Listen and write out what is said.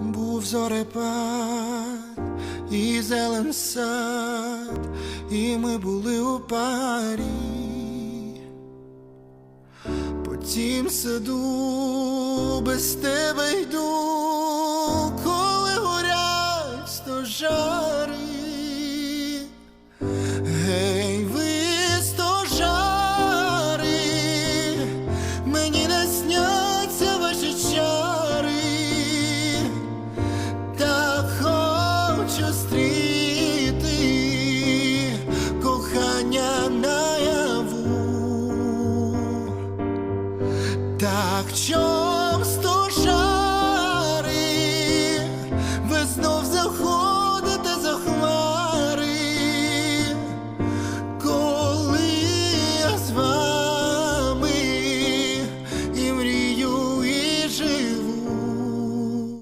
був зорепад і зелен сад, і ми були у парі, по тім саду без тебе йду, коли горять стожари. Мені не сня. Так чом сто шари, ви знов заходите.